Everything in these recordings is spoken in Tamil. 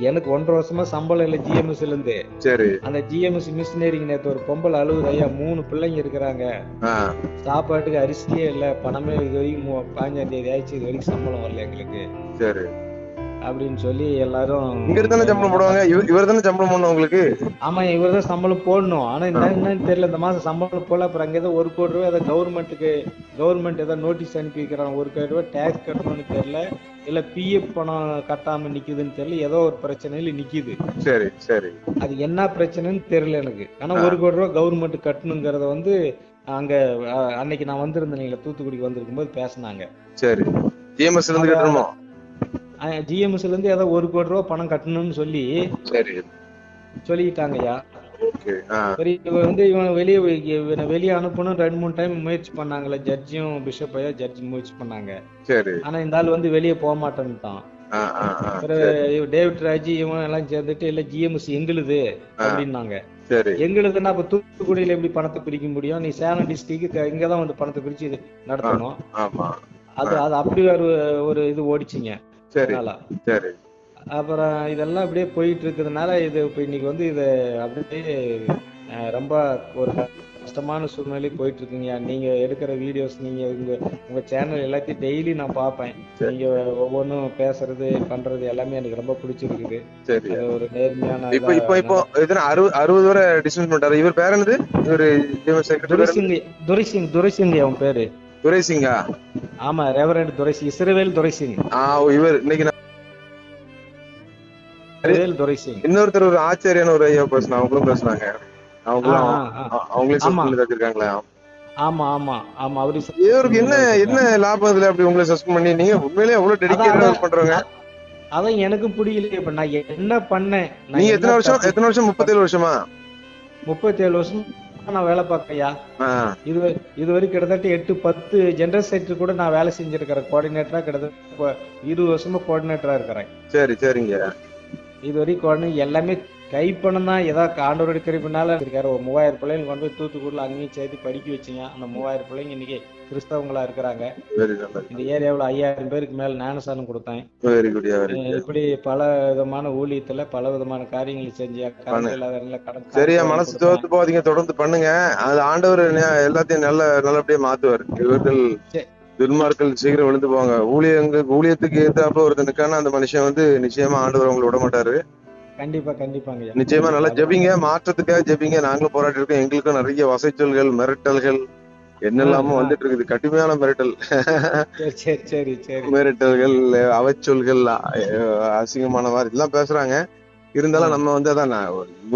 எனக்கு ஒன்றரை வருஷமா சம்பளம் இல்லை ஜிஎம்எஸ்ல இருந்து. சரி. அந்த ஜிஎம்எஸ் மிஷினரிங்க நேற்று ஒரு பொம்பளை அழுகுது ஐயா மூணு பிள்ளைங்க இருக்கிறாங்க. சாப்பாட்டுக்கு அரிசியே இல்லை பணமே இது வரைக்கும் பதினஞ்சாம் தேதி ஆயிடுச்சு இது வரைக்கும் சம்பளம் வரல எங்களுக்கு. சரி. அப்படின்னு சொல்லி எல்லாரும் இங்க தானே சம்பளம் போடுவாங்க? இவர் தானே சம்பளம் போடணும் உங்களுக்கு? ஆமா இவர் தான் சம்பளம் போடணும். ஆனா என்ன என்னன்னு தெரியல. இந்த மாசம் சம்பளம் போல அப்புறம் அங்க ஏதோ ஒரு கோடி ரூபாய் ஏதோ கவர்மெண்ட்டுக்கு கவர்மெண்ட் ஏதோ நோட்டீஸ் அனுப்பி வைக்கிறாங்க. ஒரு கோடி ரூபாய் டேக்ஸ் கட்டணும்னு தெரியல. இல்ல பிஎஃப் பணம் கட்டாம நிக்குதுன்னு தெரியல. ஏதோ ஒரு பிரச்சனையில நிக்குது. சரி சரி. அது என்ன பிரச்சனைன்னு தெரியல எனக்கு. ஆனா ஒரு கோடி ரூபாய் கவர்மெண்ட் கட்டணுங்கிறத வந்து அங்க அன்னைக்கு நான் வந்திருந்தேன் தூத்துக்குடிக்கு வந்திருக்கும் போது பேசினாங்க. சரி. ஜிஎம்எஸ் இருந்து கட்டணுமோ? ஜிஎம்எஸ்ல இருந்து ஏதோ ஒரு கோடி ரூபாய் பணம் கட்டணும்னு சொல்லி சரி. சொல்லிட்டாங்கய்யா. சரி இவன் வந்து இவன் வெளியே இவனை வெளியே அனுப்பணும். ரெண்டு மூணு டைம் முயற்சி பண்ணாங்கல்ல. ஜட்ஜியும் பிஷப் ஐயா ஜட்ஜி முயற்சி பண்ணாங்க. சரி. ஆனா இந்த ஆள் வந்து வெளியே போக மாட்டேன்ட்டான் டேவிட் ராஜி இவன் எல்லாம் சேர்ந்துட்டு இல்ல ஜிஎம்எஸ் எங்களுது அப்படின்னாங்க. எங்களுதுன்னா அப்ப தூத்துக்குடியில எப்படி பணத்தை பிரிக்க முடியும்? நீ சேலம் டிஸ்ட்ரிக்ட் இங்கதான் வந்து பணத்தை பிரிச்சு நடத்தணும். அது அது அப்படி ஒரு ஒரு இது ஓடிச்சிங்க. சரி சரி. அப்புறம் இதெல்லாம் அப்படியே போயிட்டு இருக்கிறதுனால இது இப்போ இன்னைக்கு வந்து இது அப்படியே ரொம்ப ஒரு கஷ்டமான சூழ்நிலை போயிட்டு இருக்குங்கய்யா நீங்க எடுக்கிற வீடியோஸ் நீங்க உங்க உங்க சேனல் எல்லாத்தையும் டெய்லி நான் பார்ப்பேன். நீங்க ஒவ்வொன்றும் பேசுறது பண்றது எல்லாமே எனக்கு ரொம்ப பிடிச்சிருக்குது. ஒரு நேர்மையான இப்போ இப்போ இப்போ எத்தனை அறுபது அறுபது வரை டிஸ்மிஸ் பண்ணிட்டாரு. இவர் பேர் என்னது? இவர் துரைசிங் துரைசிங் துரைசிங் அவன் பேரு. துரை சிங்கா ஆமா ரெவரண்ட் துரைசிங் இஸ்ரவேல் துரைசிங் ஆ இவர் இன்னைக்கு இஸ்ரவேல் துரைசிங் இன்னொருத்தர் ஒரு ஆச்சாரியான ஒரு ஐயா பேசினா அவங்களும் பேசுனாங்க அவங்களும் அவங்களே. சஸ்பெண்ட் வச்சிருக்காங்களே ஆமா ஆமா ஆமா அவரு இவருக்கு என்ன என்ன லாபம் இதுல அப்படி உங்களை சஸ்பெண்ட் பண்ணி நீங்க உண்மையிலேயே எவ்வளவு டெடிக்கேட்டடா பண்றவங்க? அதான் எனக்கும் புரியல இப்ப நான் என்ன பண்ணேன்? நீங்க எத்தனை வருஷம் எத்தனை வருஷம்? முப்பத்தேழு வருஷமா? முப்பத்தேழு வருஷம். நான் வேலை பார்க்கையா ஆ, இது இதுவரை கிட்டத்தட்ட எட்டு பத்து ஜெனரல் செக்டர் கூட நான் வேலை செஞ்சிருக்கிறேன் கோஆர்டினேட்டரா கிட்டத்தட்ட இருபது வருஷமா கோஆர்டினேட்டரா இருக்கிறேன். சரி சரிங்க. இதுவரை கோஆர்டினேட் எல்லாமே கைப்பணம் தான். ஏதாவது ஆண்டவர் எடுக்கிற பின்னால இருக்காரு. ஒரு மூவாயிரம் பிள்ளைங்க கொண்டு போய் தூத்துக்குடியில் அங்கேயும் சேர்த்து படிக்க வச்சுங்க. அந்த மூவாயிரம் பிள்ளைங்க இன்னைக்கு கிறிஸ்தவங்களா இருக்கிறாங்க. இந்த ஏரியாவில் ஐயாயிரம் பேருக்கு மேல ஞானசானம் கொடுத்தேன். இப்படி பல விதமான ஊழியத்துல பல விதமான காரியங்கள் செஞ்சு சரியா மனசு தோத்து போகாதீங்க தொடர்ந்து பண்ணுங்க. அது ஆண்டவர் எல்லாத்தையும் நல்ல நல்லபடியா மாத்துவார். இவர்கள். துன்மார்கள் சீக்கிரம் விழுந்து போவாங்க. ஊழியங்க ஊழியத்துக்கு ஏத்தாப்புல ஒருத்தனுக்கான அந்த மனுஷன் வந்து நிச்சயமா ஆண்டவர் உங்களை விட மாட்டாரு. கண்டிப்பா கண்டிப்பாங்க. நிச்சயமா நல்லா ஜெபிங்க மாற்றத்துக்காக ஜெபிங்க. நாங்களும் போராட்டி இருக்கோம். எங்களுக்கும் நிறைய வசைச்சொல்கள் மிரட்டல்கள் என்னெல்லாமோ. வந்துட்டு இருக்குது கடுமையான மிரட்டல். சரி சரி சரி மிரட்டல்கள் அவச்சொல்கள் அசிங்கமான மாதிரி இதெல்லாம் பேசுறாங்க. இருந்தாலும் நம்ம வந்து அதான்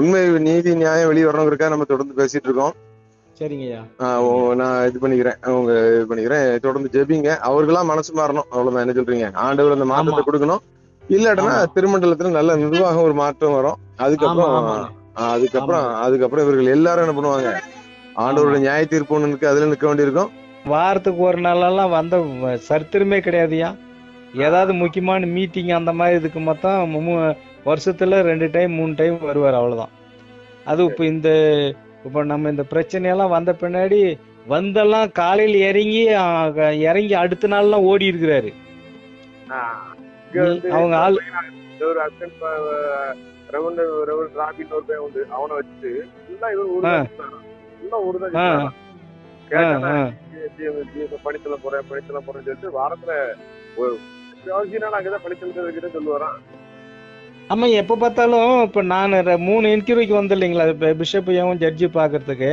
உண்மை நீதி நியாயம் வெளியே வரணுங்கிறக்காக நம்ம தொடர்ந்து பேசிட்டு இருக்கோம். சரிங்கய்யா. நான் இது பண்ணிக்கிறேன். அவங்க இது பண்ணிக்கிறேன். தொடர்ந்து ஜெபிங்க. அவர்களாம் மனசு மாறணும். அவ்வளவுதான். என்ன சொல்றீங்க? ஆண்டவர் அந்த மாற்றத்தை. கொடுக்கணும். இல்லாட்டனா. திருமண்டலத்துல நல்ல நிர்வாகம் ஒரு மாற்றம் வரும். அதுக்கப்புறம் அதுக்கப்புறம் அதுக்கப்புறம் இவர்கள் எல்லாரும் என்ன பண்ணுவாங்க? ஆண்டவரோட நியாய தீர்ப்பு இருக்கு அதுல நிக்க வேண்டியிருக்கும். வாரத்துக்கு ஒரு நாளெல்லாம் வந்த சரித்திரமே கிடையாதுயா ஏதாவது முக்கியமான மீட்டிங் அந்த மாதிரி இதுக்கு மொத்தம் வருஷத்துல ரெண்டு டைம் மூணு டைம் வருவார் அவ்வளவுதான். அது இப்போ இந்த இப்போ நம்ம இந்த பிரச்சனையெல்லாம் வந்த பின்னாடி வந்தெல்லாம் காலையில் இறங்கி இறங்கி அடுத்த நாள்லாம் ஓடி இருக்கிறாரு. அவங்க ஆள் ஒரு அசிஸ்டன்ட் ரெவன் ரெவன் ராபின் ஒரு பையன் உண்டு. அவனை வச்சுட்டு ஃபுல்லா ஆ. ஃபுல்லா ஒரு தான் கேட்டா போறேன் போறேன்னு சொல்லிட்டு வாரத்துல ஒரு அங்கதான் பணிச்சல் வைக்கிறேன் சொல்லுவாரான் ஆமா எப்ப பார்த்தாலும் இப்ப நான் மூணு இன்டர்வியூக்கு வந்து இல்லைங்களா இப்ப பிஷப் ஏவும் ஜட்ஜி பாக்குறதுக்கு.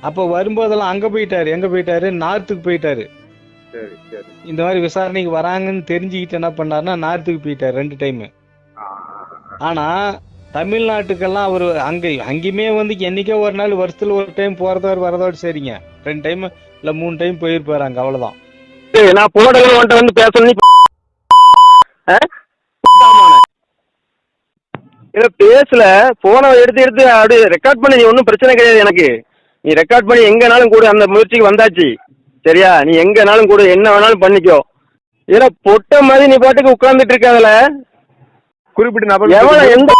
அப்ப வரும்போதெல்லாம் அங்க போயிட்டாரு எங்க போயிட்டாரு? நார்த்துக்கு போயிட்டாரு. இந்த மாதிரி விசாரணைக்கு வராங்கன்னு தெரிஞ்சுக்கிட்டு என்ன பண்ணாருன்னா நார்த்துக்கு போயிட்டாரு ரெண்டு டைம். ஆனா தமிழ்நாட்டுக்கெல்லாம் அவர் அங்க அங்கேயுமே வந்து என்னைக்கோ ஒரு நாள் வருஷத்துல ஒரு டைம் போறதோட வரதோட சரிங்க. ரெண்டு டைம் இல்ல மூணு டைம் போயிருப்பாரு அங்க அவ்வளவுதான். நான் போடல உன்ட்ட வந்து பேசணும் இல்ல பேசல. போனை எடுத்து எடுத்து அப்படி ரெக்கார்ட் பண்ணி நீ ஒன்றும் பிரச்சனை கிடையாது எனக்கு. நீ ரெக்கார்ட் பண்ணி எங்கனாலும் கூட அந்த முயற்சிக்கு வந்தாச்சு. சரியா? நீ எங்கனாலும் கூட என்ன வேணாலும் பண்ணிக்கோ. ஏன்னா பொட்ட மாதிரி நீ பாட்டுக்கு உட்கார்ந்துட்டு இருக்காதுல குறிப்பிட்ட நபர் எவன எந்த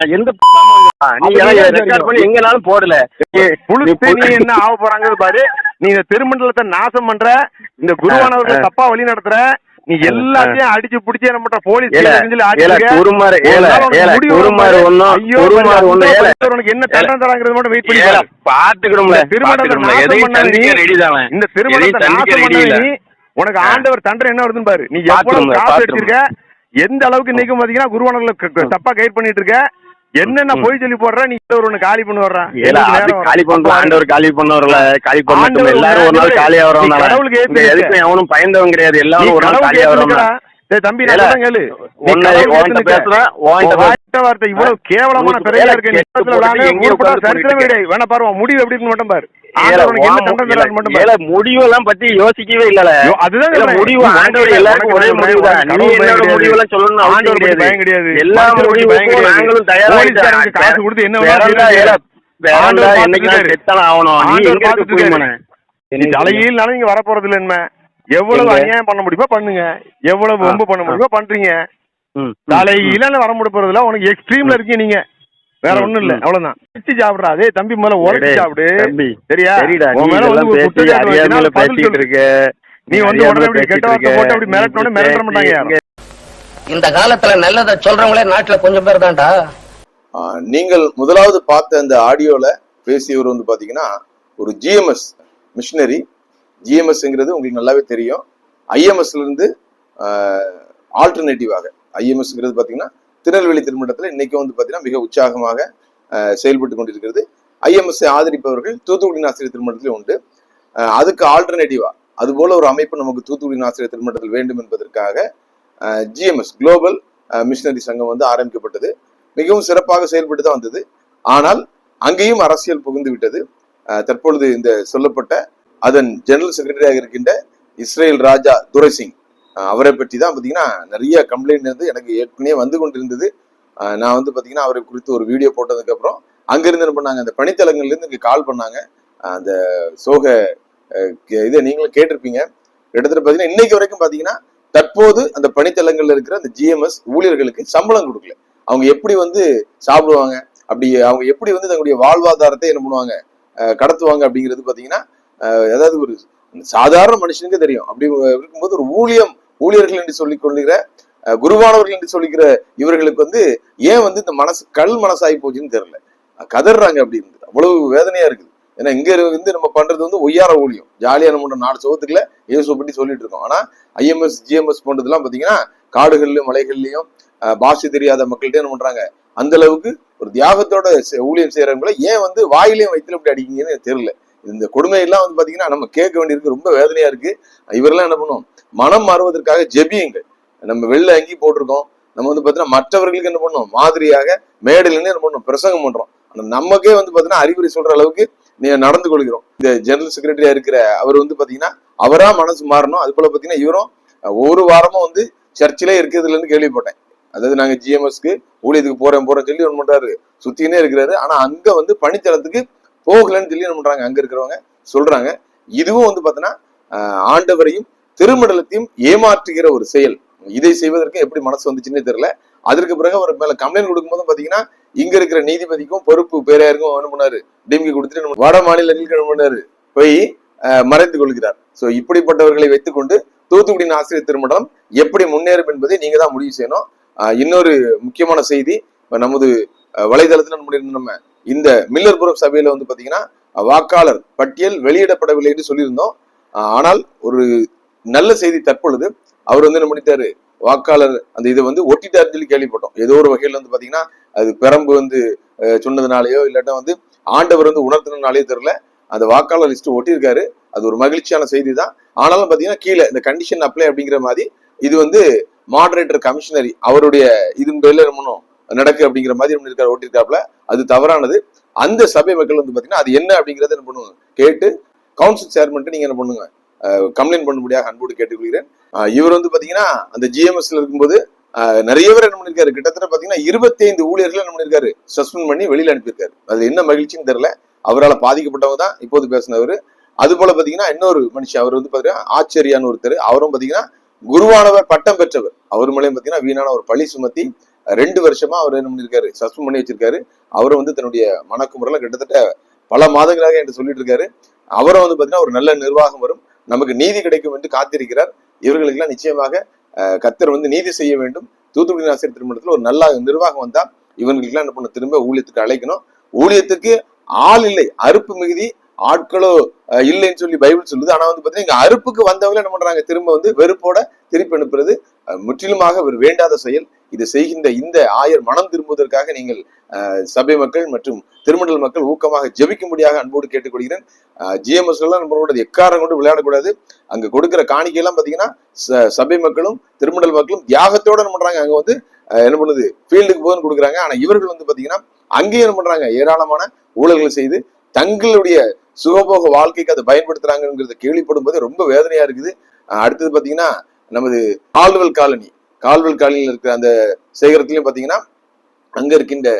எந்த நீ ரெக்கார்ட் பண்ணி எங்கனாலும் போடல. புழுத்து நீ என்ன ஆக போறாங்க பாரு. நீ இந்த திருமண்டலத்தை நாசம் பண்ற இந்த குருவானவர்கள் தப்பா வழி நடத்துற நீ எல்லாத்தையும் அடிச்சு பிடிச்சி பண்ற போலீஸ் உனக்கு என்ன தண்டனை தராங்கிறது மட்டும் வெயிட் பண்ணி பாரு. பாத்துக்கிடும்ல, இந்த திருமணத்தை உனக்கு. ஆண்டவர் தண்டனை என்ன வருதுன்னு பாரு. நீ எவ்வளவு காசு. எடுத்திருக்க எந்த அளவுக்கு இன்னைக்கு பாத்தீங்கன்னா குருவானர்ல தப்பா கைட் பண்ணிட்டு இருக்க? என்னென்ன. போய் சொல்லி போடுற நீ ஒரு ஒண்ணு காலி பண்ணி வர்ற ஏல, எங்களுக்கு அது நேரம் வரும். காலி பண்ற ஆண்டவர் காலி பண்ணவர்கள காலி பண்ணட்டும் ஆண்டவர் எல்லாரும் ஒரு நாள் காலியா தானே. கடவுளுக்கு ஏத்து. எதுக்கும் எவனும் பயந்தவன் கிடையாது எல்லாரும் ஒரு நாள் காலியா. டேய் தம்பி நான் கேளு வார்த்தை இவ்வளவு கேவலமான வேலை இருக்கு. வேணா பாரு உன் முடிவு எப்படி மட்டும் பாரு முடிவெல்லாம் பத்தி யோசிக்கவே இல்லல அதுதான். முடிவு ஆண்டவர் எல்லாருக்கும் ஒரே முடிவு தான். நீ என்னோட. முடிவெல்லாம் அவசியம் ஆண்டவர் பயம் கிடையாது. எல்லா முடிவுக்கும். நாங்களும் போலீஸ்காரனுக்கு காசு கொடுத்து என்ன வேணா வேறண்டா, செய்யுங்க. ஏல, வேறண்டா, ஆண்டவர் என்னைக்கு செத்தாலும் ஆகணும் நீ எங்க நீ தலையில்னாலும் நீங்க வர போறது இல்ல என்ன எவ்வளவு? அநியாயம் பண்ண முடியுமோ பண்ணுங்க எவ்வளவு ஆ, வம்பு பண்ண. முடியுமோ பண்றீங்க தலையில வர முடிய போறது இல்ல உனக்கு எக்ஸ்ட்ரீம்ல இருக்கீங்க நீங்க வேற ஒண்ணும் இல்ல. அவ்வளவுதான். பிச்சு சாப்பிடுறா. அதே தம்பி மேல உரைச்சு டேய், சாப்பிடு. தம்பி, சரியா? பேசிட்டு. இருக்க. நீ வந்து உடனே கெட்ட வார்த்தை போட்டு அப்படி நீ மிரட்ட மாட்டாங்க. இந்த காலத்துல நல்லத சொல்றவங்களே நாட்டுல கொஞ்சம் பேர் தான்டா. நீங்கள் முதலாவது பார்த்த அந்த ஆடியோல பேசியவர் வந்து பாத்தீங்கன்னா ஒரு ஜிஎம்எஸ் மிஷினரி ஜிஎம்எஸ்ங்கிறது உங்களுக்கு நல்லாவே தெரியும். ஐஎம்எஸ்ல இருந்து ஆல்டர்னேட்டிவாக ஐஎம்எஸ்ங்கிறது பாத்தீங்கன்னா திருநெல்வேலி திருமண்டத்தில் இன்னைக்கு வந்து பாத்தீங்கன்னா மிக உற்சாகமாக செயல்பட்டு கொண்டிருக்கிறது. ஐஎம்எஸ் ஆதரிப்பவர்கள் தூத்துக்குடி ஆசிரியர் திருமணத்திலே உண்டு. அதுக்கு ஆல்டர்னேட்டிவா அது போல ஒரு அமைப்பு நமக்கு தூத்துக்குடி ஆசிரியர் திருமணத்தில் வேண்டும் என்பதற்காக ஜிஎம்எஸ் குளோபல் மிஷினரி சங்கம் வந்து ஆரம்பிக்கப்பட்டது. மிகவும் சிறப்பாக செயல்பட்டு தான் வந்தது. ஆனால் அங்கேயும் அரசியல் புகுந்து விட்டது. அஹ் தற்பொழுது இந்த சொல்லப்பட்ட அதன் ஜெனரல் செக்ரட்டரியாக இருக்கின்ற இஸ்ரேல் ராஜா துரைசிங். அவரை பற்றி தான் பார்த்தீங்கன்னா நிறைய கம்ப்ளைண்ட் இருந்து எனக்கு ஏற்கனவே வந்து கொண்டிருந்தது. நான் வந்து பார்த்தீங்கன்னா அவரை குறித்து ஒரு வீடியோ போட்டதுக்கப்புறம் அங்கேருந்து அங்கிருந்து என்ன பண்ணாங்க அந்த பணித்தளங்கள்ல இருந்து கால் பண்ணாங்க. அந்த சோக கே- இதை நீங்களும் கேட்டிருப்பீங்க. கிட்டத்தட்ட பார்த்தீங்கன்னா இன்னைக்கு வரைக்கும் பார்த்தீங்கன்னா தற்போது அந்த பணித்தளங்கள்ல இருக்கிற அந்த ஜிஎம்எஸ் ஊழியர்களுக்கு சம்பளம் கொடுக்கல. அவங்க எப்படி வந்து சாப்பிடுவாங்க அப்படி அவங்க எப்படி வந்து தங்களுடைய வாழ்வாதாரத்தை என்ன பண்ணுவாங்க கடத்துவாங்க அப்படிங்கிறது பார்த்தீங்கன்னா ஏதாவது அதாவது ஒரு சாதாரண மனுஷனுக்கு தெரியும். அப்படி இருக்கும்போது ஒரு ஊழியம் ஊழியர்கள் என்று சொல்லிக் கொள்கிற குருவானவர்கள் என்று சொல்லிக்கிற இவர்களுக்கு வந்து ஏன் வந்து இந்த மனசு கல் மனசாகி போச்சுன்னு தெரியல. கதறாங்க அப்படின்னு அவ்வளவு வேதனையா இருக்குது. ஏன்னா இங்க வந்து நம்ம பண்றது வந்து ஒய்யார ஊழியம். ஜாலியா நம்ம நாலு சோகத்துக்குள்ள இயேசு பற்றி சொல்லிட்டு இருக்கோம். ஆனா ஐஎம்எஸ் ஜிஎம்எஸ் போன்றதுலாம் பாத்தீங்கன்னா காடுகள்லயும் மலைகள்லயும் பாஷை தெரியாத மக்கள்கிட்ட என்ன பண்றாங்க? அந்த அளவுக்கு ஒரு தியாகத்தோட ஊழியம் செய்யறவங்கள ஏன் வந்து வாயிலையும் வயிற்றுல இப்படி அடிக்கீங்கன்னு தெரியல. இந்த கொடுமை எல்லாம் வந்து பாத்தீங்கன்னா நம்ம கேட்க வேண்டியிருக்கு ரொம்ப வேதனையா இருக்கு. இவரெல்லாம் என்ன பண்ணுவோம் மனம் மாறுவதற்காக ஜெபியுங்கள். நம்ம வெளில அங்கி போட்டிருக்கோம். நம்ம வந்து பாத்தீங்கன்னா மற்றவர்களுக்கு என்ன பண்ணோம் மாதிரியாக மேடையிலேருந்து என்ன பண்ணோம் பிரசங்கம் பண்றோம். ஆனால் நமக்கே வந்து பார்த்தீங்கன்னா அறிவுரை சொல்ற அளவுக்கு நீ நடந்து கொள்கிறோம். இந்த ஜெனரல் செக்ரட்டரியா இருக்கிற அவர் வந்து பாத்தீங்கன்னா அவரா மனசு மாறணும். அது போல பாத்தீங்கன்னா இவரும் ஒரு வாரமும் வந்து சர்ச்சிலே இருக்கிறதுலன்னு கேள்விப்பட்டேன். அதாவது நாங்க ஜிஎம்எஸ்க்கு ஊழியத்துக்கு போறேன் போறேன்னு சொல்லி ஒன்று பண்றாரு. சுத்தினே இருக்கிறாரு. ஆனா அங்க வந்து பணித்தளத்துக்கு போகலன்னு சொல்லி என்ன பண்றாங்க? அங்க இருக்கிறவங்க சொல்றாங்க. இதுவும் வந்து பாத்தீங்கன்னா ஆண்டவரையும் திருமண்டலத்தையும் ஏமாற்றுகிற ஒரு செயல். இதை செய்வதற்கு எப்படி மனசு வந்துச்சுன்னே தெரியல. அதற்கு பிறகு அவர் மேல கம்ப்ளைண்ட் கொடுக்கும்போது பாத்தீங்கன்னா இங்க இருக்கிற நீதிபதிக்கும் பொறுப்பு பேரையாருக்கும் என்ன பண்ணாரு? டிஎம்கே கொடுத்துட்டு வட மாநிலங்களுக்கு என்ன பண்ணாரு? போய் மறைந்து கொள்கிறார். சோ இப்படிப்பட்டவர்களை வைத்துக்கொண்டு தூத்துக்குடி ஆசிரியர் திருமணம் எப்படி முன்னேறும் என்பதை நீங்க தான் முடிவு செய்யணும். இன்னொரு முக்கியமான செய்தி நமது வலைதளத்தில் வலைதளத்துல நம்ம நம்ம இந்த மில்லர்புரம் சபையில வந்து பாத்தீங்கன்னா வாக்காளர் பட்டியல் வெளியிடப்படவில்லை என்று சொல்லியிருந்தோம். ஆனால் ஒரு நல்ல செய்தி தற்பொழுது அவர் வந்து என்ன பண்ணிட்டாரு? வாக்காளர் அந்த இதை வந்து ஒட்டிட்டார் சொல்லி கேள்விப்பட்டோம். ஏதோ ஒரு வகையில வந்து பாத்தீங்கன்னா அது பெரம்பு வந்து சொன்னதுனாலயோ இல்லாட்டா வந்து ஆண்டவர் வந்து உணர்த்தினாலேயோ தெரியல. அந்த வாக்காளர் லிஸ்ட் ஒட்டியிருக்காரு. அது ஒரு மகிழ்ச்சியான செய்தி தான் ஆனாலும் பாத்தீங்கன்னா கீழே இந்த கண்டிஷன் அப்ளை அப்படிங்கிற மாதிரி இது வந்து மாடரேட்டர் கமிஷனரி அவருடைய இதன் பேர்ல என்ன நடக்கு அப்படிங்கிற மாதிரி இருக்காரு ஓட்டிருக்காப்ல அது தவறானது. அந்த சபை மக்கள் வந்து பாத்தீங்கன்னா அது என்ன அப்படிங்கறத என்ன பண்ணுவாங்க கேட்டு கவுன்சில் சேர்மன்ட்டு நீங்க என்ன பண்ணுங்க? கம்ப்ளைண்ட் பண்ணும்படியாக அன்போடு கேட்டுக்கொள்கிறேன். இவர் வந்து பாத்தீங்கன்னா அந்த ஜிஎம்எஸ்ல இருக்கும்போது நிறைய பேர் என்ன பண்ணிருக்காரு? கிட்டத்தட்ட பாத்தீங்கன்னா இருபத்தி ஐந்து ஊழியர்கள் என்ன பண்ணிருக்காரு? சஸ்பெண்ட் பண்ணி வெளியில அனுப்பியிருக்காரு. அது என்ன மகிழ்ச்சின்னு தெரியல. அவரால் பாதிக்கப்பட்டவங்க தான் இப்போது பேசினவர். அது போல பாத்தீங்கன்னா இன்னொரு மனுஷன் அவர் வந்து பாத்தீங்கன்னா ஆச்சரியான்னு ஒருத்தர். அவரும் பாத்தீங்கன்னா குருவானவர் பட்டம் பெற்றவர். அவர் மேலேயும் பாத்தீங்கன்னா வீணான ஒரு பழி சுமத்தி ரெண்டு வருஷமா அவர் என்ன பண்ணிருக்காரு? சஸ்பெண்ட் பண்ணி வச்சிருக்காரு. அவரும் வந்து தன்னுடைய மனக்குமுறையில கிட்டத்தட்ட பல மாதங்களாக என்று சொல்லிட்டு இருக்காரு. அவரும் வந்து பாத்தீங்கன்னா ஒரு நல்ல நிர்வாகம் வரும். நமக்கு நீதி கிடைக்கும் என்று காத்திருக்கிறார். இவர்களுக்கெல்லாம் நிச்சயமாக கத்தர் வந்து நீதி செய்ய வேண்டும். தூத்துக்குடி ஆசிரியர் திருமணத்தில் ஒரு நல்ல நிர்வாகம் வந்தா இவங்களுக்கெல்லாம் என்ன பண்ண திரும்ப ஊழியத்துக்கு அழைக்கணும். ஊழியத்துக்கு ஆள் இல்லை அறுப்பு மிகுதி ஆட்களோ இல்லைன்னு சொல்லி பைபிள் சொல்லுது. ஆனா வந்து பாத்தீங்கன்னா இங்க அறுப்புக்கு வந்தவங்களே என்ன பண்றாங்க? திரும்ப வந்து வெறுப்போட திருப்பி அனுப்புறது முற்றிலுமாக ஒரு வேண்டாத செயல். இது செய்கின்ற இந்த ஆயர் மனம் திரும்புவதற்காக நீங்கள் அஹ், சபை மக்கள் மற்றும் திருமண்டல் மக்கள் ஊக்கமாக ஜபிக்கும்படியாக அன்போடு கேட்டுக்கொள்கிறேன். ஜிஎம்எஸ் எல்லாம் நம்மளோட எக்காரம் கொண்டு விளையாடக்கூடாது. அங்க கொடுக்கிற காணிக்கை எல்லாம் பாத்தீங்கன்னா ச- சபை மக்களும் திருமண்டல் மக்களும் தியாகத்தோட என்ன பண்றாங்க? அங்க வந்து என்ன பண்ணுது? ஃபீல்டுக்கு போதுன்னு கொடுக்குறாங்க. ஆனா இவர்கள் வந்து பாத்தீங்கன்னா அங்கேயும் என்ன பண்றாங்க? ஏராளமான ஊழல்களை செய்து தங்களுடைய சுகபோக வாழ்க்கைக்கு அதை பயன்படுத்துறாங்கிறத கேள்விப்படும் போது ரொம்ப வேதனையா இருக்குது. அடுத்தது பாத்தீங்கன்னா நமது கால்வல் காலனி கால்வல் காலனியில் இருக்கிற அந்த சேகரத்திலையும் பார்த்தீங்கன்னா அங்கே இருக்கின்ற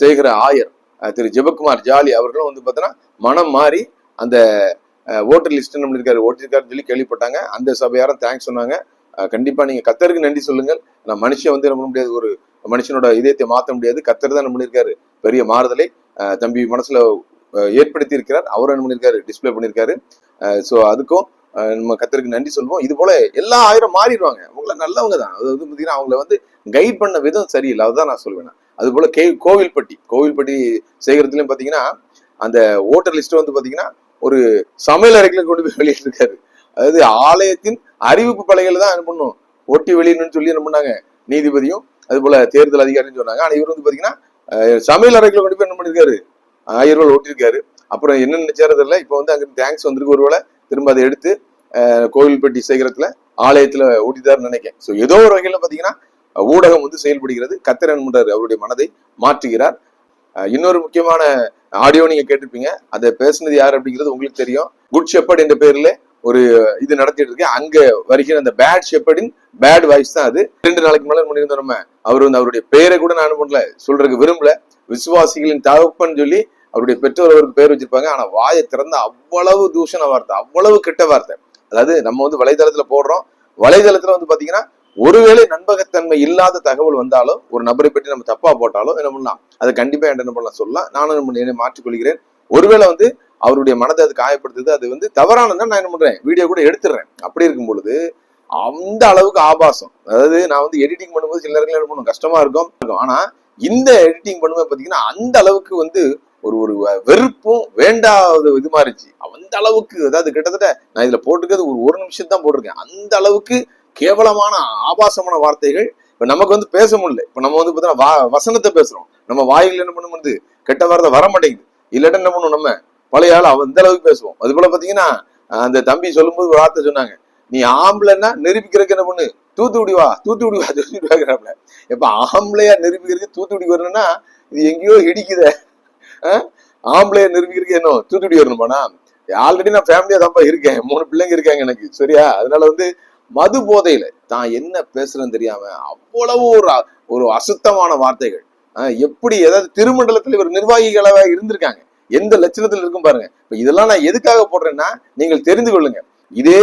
சேகர ஆயர் திரு ஜெபக்குமார் ஜாலி அவர்களும் வந்து பார்த்தீங்கன்னா மனம் மாறி அந்த ஓட்டர் லிஸ்ட் நம்ம இருக்காரு ஓட்டிருக்காருன்னு சொல்லி கேள்விப்பட்டாங்க. அந்த சபையாரும் தேங்க்ஸ் சொன்னாங்க. கண்டிப்பாக நீங்கள் கத்தருக்கு நன்றி சொல்லுங்கள். நான் மனுஷன் வந்து என்ன பண்ண முடியாது ஒரு மனுஷனோட இதயத்தை மாற்ற முடியாது. கத்தர் தான் என்ன பண்ணியிருக்காரு பெரிய மாறுதலை தம்பி மனசுல ஏற்படுத்தி இருக்கிறார். அவரும் என்ன பண்ணியிருக்காரு டிஸ்ப்ளே பண்ணியிருக்காரு ஸோ அதுக்கும் நம்ம கத்தருக்கு நன்றி சொல்வோம் இது போல எல்லா ஆயிரம் மாறிடுவாங்க. அவங்கள நல்லவங்க தான். அது வந்து பார்த்தீங்கன்னா அவங்கள வந்து கைட் பண்ண விதம் சரியில்லை. அதுதான் நான் சொல்லுவேன் அது போல கே கோவில்பட்டி. கோவில்பட்டி சேகரத்துலயும் பார்த்தீங்கன்னா அந்த ஓட்டர் லிஸ்ட் வந்து பார்த்தீங்கன்னா ஒரு சமையல் அறைக்குள்ள கொண்டு போய் வெளியிட்டிருக்காரு. அதாவது ஆலயத்தின் அறிவிப்பு பலகையில தான் என்ன பண்ணும் ஒட்டி வெளியிடணும்னு சொல்லி என்ன பண்ணாங்க? நீதிபதியும் அது போல தேர்தல் அதிகாரின்னு சொன்னாங்க. ஆனா இவர் வந்து பாத்தீங்கன்னா சமையல் அறைக்குள்ள கொண்டு போய் என்ன பண்ணிருக்காரு? ஆயிரம் ரூபாய் ஓட்டிருக்காரு. அப்புறம் என்ன நினைச்சாரு தெரியல. இப்போ வந்து அங்க தேங்க்ஸ் வந்திருக்கு. ஒருவேளை திரும்ப அதை எடுத்து கோவில்பட்டி சேகரத்துல ஆலயத்துல ஓட்டிட்டாருன்னு நினைக்கிறேன். ஸோ ஏதோ ஒரு வகையில பாத்தீங்கன்னா ஊடகம் வந்து செயல்படுகிறது. கத்திரன் பண்றாரு அவருடைய மனதை மாற்றுகிறார். இன்னொரு முக்கியமான ஆடியோ நீங்க கேட்டிருப்பீங்க. அதை பேசுனது யார் அப்படிங்கிறது உங்களுக்கு தெரியும். குட் ஷெப்பர்ட் என்ற பேர்ல ஒரு இது நடத்திட்டு இருக்கேன் அங்க வருகிற அந்த பேட் ஷெப்பர்டின் பேட் வாய்ஸ் தான் அது. ரெண்டு நாளைக்கு மேல முன்னிருந்தோம் நம்ம. அவர் வந்து அவருடைய பேரை கூட நான் பண்ணல சொல்றதுக்கு விரும்பல. விசுவாசிகளின் தகப்பன்னு சொல்லி அவருடைய பெற்றோர் அவருக்கு பேர் வச்சிருப்பாங்க. ஆனா வாயை திறந்த அவ்வளவு தூஷண வார்த்தை அவ்வளவு கெட்ட வார்த்தை. அதாவது நம்ம வந்து வலைதளத்துல போடுறோம். வலைதளத்துல வந்து பாத்தீங்கன்னா ஒருவேளை நண்பகத்தன்மை இல்லாத தகவல் வந்தாலும் ஒரு நபரை பற்றி நம்ம தப்பா போட்டாலும் என்ன பண்ணலாம்? அதை கண்டிப்பா என்ன பண்ணலாம் சொல்லலாம். நானும் நம்ம என்னை மாற்றிக்கொள்கிறேன். ஒருவேளை வந்து அவருடைய மனதை அது காயப்படுத்துது அது வந்து தவறானதுன்னா நான் என்ன பண்றேன்? வீடியோ கூட எடுத்துடுறேன். அப்படி இருக்கும் பொழுது அந்த அளவுக்கு ஆபாசம். அதாவது நான் வந்து எடிட்டிங் பண்ணும்போது சில நேரங்கள் என்ன பண்ணும் கஷ்டமா இருக்கும். இருக்கும். ஆனா இந்த எடிட்டிங் பண்ணும்போது பாத்தீங்கன்னா அந்த அளவுக்கு வந்து ஒரு ஒரு வெறுப்பும் வேண்டாத இது மாறிச்சு அந்த அளவுக்கு அதாவது கிட்டத்தட்ட நான் இதுல போட்டிருக்கிறது ஒரு ஒரு நிமிஷம் தான் போட்டிருக்கேன். அந்த அளவுக்கு கேவலமான ஆபாசமான வார்த்தைகள் இப்ப நமக்கு வந்து பேச முடியல. இப்ப நம்ம வந்து பாத்தீங்கன்னா வா- வசனத்தை பேசுறோம். நம்ம வாயில என்ன பண்ண முடியுது கெட்ட வார்த்தை வர மாட்டேங்குது. இல்லாட்ட என்ன பண்ணுவோம் நம்ம? பழைய ஆள் அந்த அளவுக்கு பேசுவோம். அது போல பாத்தீங்கன்னா அந்த தம்பி சொல்லும்போது ஒரு வார்த்தை சொன்னாங்க. நீ ஆம்பளைன்னா நிரூபிக்கிறதுக்கு என்ன பண்ணு? தூத்துக்குடி வா தூத்துக்குடி வா தூத்துக்குடி வாங்கிறாப்ல இப்ப ஆம்பளையா நிரூபிக்கிறதுக்கு தூத்துக்குடி வரணும்னா இது எங்கேயோ இடிக்குதே. ஆம்பளையா நிரூபிக்கிறதுக்கு என்ன? தூத்துக்குடி வரணுமாண்ணா ஆல்ரெடி நான் ஃபேமிலியா தான்ப்பா இருக்கேன். மூணு பிள்ளைங்க இருக்காங்க எனக்கு. சரியா? அதனால வந்து மது போதையில தான் என்ன பேசுறேன்னு தெரியாம அவ்வளவு ஒரு ஒரு அசுத்தமான வார்த்தைகள். எப்படி ஏதாவது திருமண்டலத்தில் இவர் நிர்வாகிகளாக இருந்திருக்காங்க. எந்த லட்சணத்தில் இருக்கும் பாருங்க. இப்போ இதெல்லாம் நான் எதுக்காக போடுறேன்னா நீங்கள் தெரிந்து கொள்ளுங்க. இதே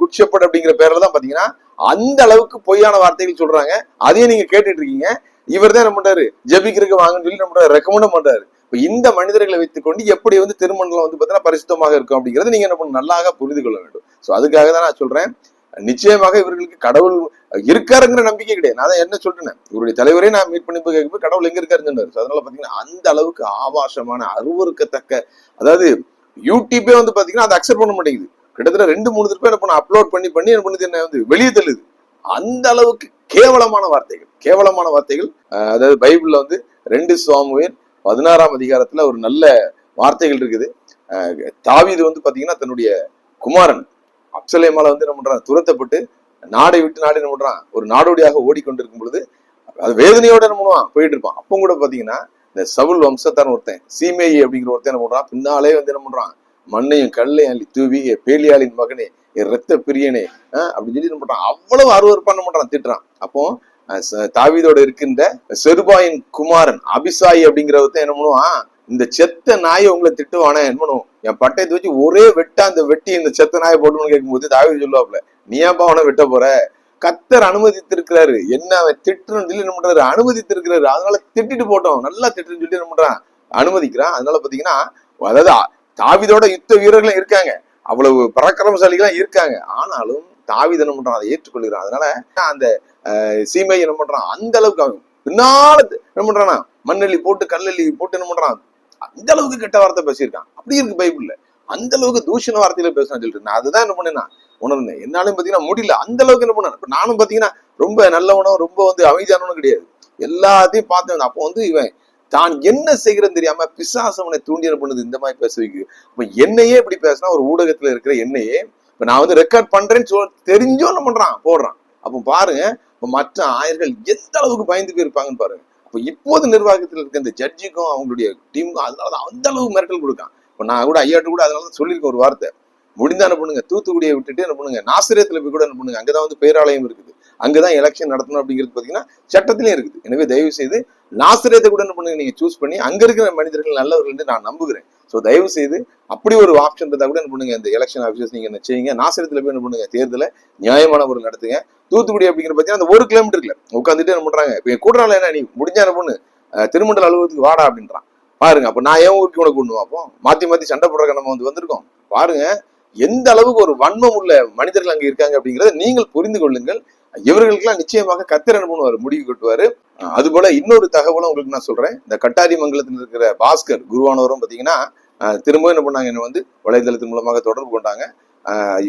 குட்ஷப்பட் அப்படிங்கிற பேர்ல தான் பாத்தீங்கன்னா அந்த அளவுக்கு பொய்யான வார்த்தைகள் சொல்றாங்க. அதையும் நீங்க கேட்டுட்டு இருக்கீங்க. இவர் தான் என்ன பண்றாரு? ஜெபிக்கிறதுக்கு வாங்கன்னு சொல்லி நம்ம ரெக்கமெண்டும் பண்றாரு இப்ப இந்த மனிதர்களை வைத்துக்கொண்டு எப்படி வந்து திருமணம் வந்து பாத்தீங்கன்னா பரிசுத்தமாக இருக்கும் அப்படிங்கறத நீங்க என்ன பண்ணணும்? நல்லாக புரிந்து கொள்ள வேண்டும். சோ அதுக்காக தான் நான் சொல்றேன். நிச்சயமாக இவர்களுக்கு கடவுள் இருக்காருங்கிற நம்பிக்கை கிடையாது. நான் தான் என்ன சொல்றேன் இவருடைய தலைவரே நான் மீட் பண்ணி போய் கேட்கும்போது கடவுள் எங்க இருக்காருன்னு சொன்னார். அதனால பாத்தீங்கன்னா அந்த அளவுக்கு ஆபாசமான அருவருக்கத்தக்க அதாவது யூடியூப்பே வந்து பாத்தீங்கன்னா அதை அக்செப்ட் பண்ண மாட்டேங்குது. கிட்டத்தட்ட ரெண்டு மூணு திருப்பி என்ன பண்ண அப்லோட் பண்ணி பண்ணி என்ன பண்ணுது? என்ன வந்து வெளியே தள்ளுது. அந்த அளவுக்கு கேவலமான வார்த்தைகள் கேவலமான வார்த்தைகள். அஹ் அதாவது பைபிள்ல வந்து ரெண்டு சுவாமுவேன் பதினாறாம் அதிகாரத்துல ஒரு நல்ல வார்த்தைகள் இருக்குது. தாவிது வந்து பாத்தீங்கன்னா தன்னுடைய குமாரன் அப்சலேமால வந்து என்ன பண்றான் துரத்தப்பட்டு நாடை விட்டு நாடு என்ன பண்றான் ஒரு நாடோடியாக ஓடிக்கொண்டிருக்கும் பொழுது அது வேதனையோட என்ன பண்ணுவான் போயிட்டு இருப்பான். அப்போ கூட பாத்தீங்கன்னா இந்த சவுல் வம்சத்தான் ஒருத்தன் சீமேயி அப்படிங்கிற ஒருத்தன் என்ன பண்றான் பின்னாலே வந்து என்ன பண்றான் மண்ணையும் கல்லையும் அள்ளி தூவி பேலியாளின் மகனே என் ரத்த பிரியனே ஆஹ் அப்படின்னு சொல்லி என்ன பண்றான் அவ்வளவு அருவருப்பா என்ன பண்றான் திட்டுறான். அப்போ தாவீதோட இருக்கின்ற செருபாயின் குமாரன் அபிசாயி அப்படிங்கிறவர்த்த என்ன பண்ணுவான்? இந்த செத்த நாயை உங்களை திட்டுவானே என்ன பண்ணுவோம் என் பட்டயத்தை வச்சு ஒரே வெட்டா அந்த வெட்டி இந்த செத்த நாயை போட்டுன்னு கேட்கும்போது தாவீது சொல்லுவாப்ல நீ ஏன்பா அவனை வெட்ட போற? கத்தர் அனுமதித்திருக்கிறாரு. என்ன அவன் திட்டுன்னு சொல்லி என்ன பண்றாரு? அனுமதித்திருக்கிறாரு. அதனால திட்டிட்டு போட்டோம். நல்லா திட்டுன்னு சொல்லி என்ன பண்றான்? அனுமதிக்கிறான். அதனால பாத்தீங்கன்னா அதாவது தாவிதோட யுத்த வீரர்களும் இருக்காங்க. அவ்வளவு பராக்கிரமசாலிகளா இருக்காங்க. ஆனாலும் தாவீது என்ன பண்றான்? அதை ஏற்றுக்கொள்கிறான். அதனால அந்த சீமை என்ன பண்றான்? அந்த அளவுக்கு அவன். பின்னால என்ன பண்றானா? மண்ணெல்லி போட்டு கல்லெல்லி போட்டு என்ன பண்றான்? அந்த அளவுக்கு கெட்ட வார்த்தை பேசியிருக்கான். அப்படி இருக்கு பைபிள்ல. அந்த அளவுக்கு தூஷண வார்த்தையில பேசுறான்னு சொல்லிட்டு நான் அதுதான் என்ன பண்ணேன் உணர்ந்தேன். என்னாலும் பாத்தீங்கன்னா முடியல. அந்த அளவுக்கு என்ன பண்ணேன் இப்ப நானும் பாத்தீங்கன்னா ரொம்ப நல்லவனும் ரொம்ப வந்து அமைதியானவனும் கிடையாது. எல்லாத்தையும் பார்த்தேன் அப்போ வந்து இவன் தான் என்ன செய்கிறன்னு தெரியாம பிசாசவனை தூண்டியல் என்ன பண்ணுது? இந்த மாதிரி பேச வைக்குது. அப்ப என்னையே இப்படி பேசினா ஒரு ஊடகத்துல இருக்கிற என்னையே இப்ப நான் வந்து ரெக்கார்ட் பண்றேன்னு சொல் தெரிஞ்சும் என்ன பண்றான்? போடுறான். அப்போ பாருங்க இப்ப மற்ற ஆயர்கள் எந்த அளவுக்கு பயந்து போயிருப்பாங்கன்னு பாருங்க. இப்போ இப்போது நிர்வாகத்தில் இருக்க இந்த ஜட்ஜிக்கும் அவங்களுடைய டீமுக்கும் அதனாலதான் அந்த அளவுக்கு மிரட்டல் கொடுக்கான் இப்ப நான் கூட ஐயாட்டு கூட அதனால தான் சொல்லியிருக்கேன் ஒரு வார்த்தை. முடிந்தா என்ன பண்ணுங்க தூத்துக்குடியை விட்டுட்டு என்ன பண்ணுங்க நாசிரியத்துல போய் கூட என்ன பண்ணுங்க அங்கதான் வந்து பேராலயம் இருக்குது. அங்கதான் எலெக்ஷன் நடத்தணும் அப்படிங்கிறது பாத்தீங்கன்னா சட்டத்திலயும் இருக்குது. எனவே தயவு செய்து நாசிரியத்தை கூட என்ன பண்ணுங்க நீங்க சூஸ் பண்ணி அங்க இருக்கிற மனிதர்கள் நல்லவர்கள் நான் நம்புகிறேன். ஸோ தயவு செய்து அப்படி ஒரு ஆப்ஷன் இருந்தால் கூட என்ன பண்ணுங்க இந்த எலெக்ஷன் ஆஃபீஸர்ஸ் நீங்க என்ன செய்யுங்க நாசிரியத்துல போய் என்ன பண்ணுங்க தேர்தலை நியாயமான ஒரு நடத்துங்க. தூத்துக்குடி அப்படிங்கிற பார்த்தீங்கன்னா அந்த ஒரு கிலோமீட்டர்ல உட்காந்துட்டு என்ன பண்றாங்க இப்போ என் கூட்டுறாள் என்ன நீ முடிஞ்சா என்ன பொண்ணு திருமண்டல அலுவலகத்துக்கு வாடா அப்படின்றான். பாருங்க அப்போ நான் ஏன் ஊருக்கு உனக்கு கொண்டு அப்போ மாற்றி மாற்றி சண்டை போடுற நம்ம வந்து வந்திருக்கோம். பாருங்க எந்த அளவுக்கு ஒரு வன்மம் உள்ள மனிதர்கள் அங்க இருக்காங்க அப்படிங்கிறத நீங்கள் புரிந்து கொள்ளுங்கள். இவர்களுக்கெல்லாம் நிச்சயமாக கத்திர பண்ணுவார் முடிவு கட்டுவாரு. அது போல இன்னொரு தகவலும் உங்களுக்கு நான் சொல்றேன். இந்த கட்டாரி மங்கலத்தில் இருக்கிற பாஸ்கர் குருவானவரும் பாத்தீங்கன்னா திரும்ப என்ன பண்ணாங்க? என்ன வந்து வலைதளத்தின் மூலமாக தொடர்பு கொண்டாங்க.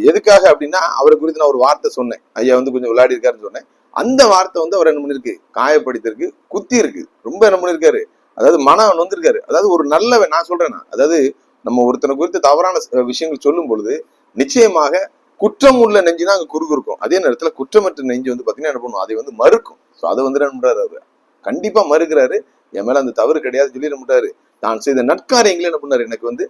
எதுக்காக அப்படின்னா அவரை குறித்து நான் ஒரு வார்த்தை சொன்னேன். ஐயா வந்து கொஞ்சம் விளையாடி இருக்காருன்னு சொன்னேன். அந்த வார்த்தை வந்து அவர் என்ன பண்ணிருக்கு? காயப்படுத்திருக்கு குத்தி இருக்கு ரொம்ப என்ன பண்ணிருக்காரு அதாவது மனம் வந்திருக்காரு. அதாவது ஒரு நல்ல நான் சொல்றேன் அதாவது நம்ம ஒருத்தனை குறித்து தவறான விஷயங்கள் சொல்லும் பொழுது நிச்சயமாக குற்றம் உள்ள நெஞ்சு தான் அங்கே குறுகு இருக்கும் அதே நேரத்தில் குற்றமற்ற நெஞ்சு வந்து பார்த்தீங்கன்னா என்ன பண்ணும்? அதை வந்து மறுக்கும். ஸோ அதை வந்து என்ன பண்ணுறாரு அவர்? கண்டிப்பா மறுக்கிறாரு. என் மேலே அந்த தவறு கிடையாது சொல்லி என்ன தான் செய்த நற்காரியங்களை என்ன பண்ணார்? எனக்கு வந்து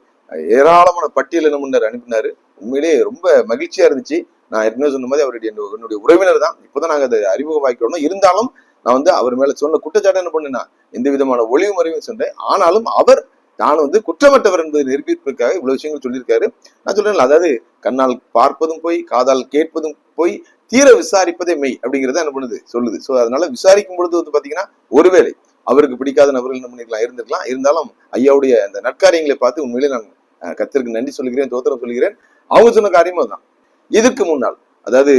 ஏராளமான பட்டியல் என்ன பண்ணார்? அனுப்பினாரு. உண்மையிலேயே ரொம்ப மகிழ்ச்சியா இருந்துச்சு. நான் ஏற்கனவே சொன்ன மாதிரி அவருடைய என்னுடைய உறவினர் தான். இப்போதான் நாங்கள் அதை அறிமுகமாக்கிறோம் இருந்தாலும் நான் வந்து அவர் மேல சொன்ன குற்றச்சாட்டு என்ன பண்ணேன்னா எந்த விதமான ஒளிவு மறைவும் சொன்னேன் ஆனாலும் அவர் தான் வந்து குற்றமற்றவர் என்பதை நிரூபிப்பதற்காக இவ்வளவு விஷயங்கள் சொல்லியிருக்காரு. நான் சொல்றேன் அதாவது கண்ணால் பார்ப்பதும் போய் காதால் கேட்பதும் போய் தீர விசாரிப்பதே மெய் அப்படிங்கறத என்ன பண்ணுது? சொல்லுது. சோ அதனால விசாரிக்கும் பொழுது வந்து பாத்தீங்கன்னா ஒருவேளை அவருக்கு பிடிக்காத நபர்கள் என்ன பண்ணிருக்கலாம் இருந்திருக்கலாம். இருந்தாலும் ஐயாவுடைய அந்த நற்காரியங்களை பார்த்து உண்மையிலே நான் கத்திற்கு நன்றி சொல்கிறேன் தோத்திரம் சொல்கிறேன் அவங்க சொன்ன காரியமும் தான் இதுக்கு முன்னால் அதாவது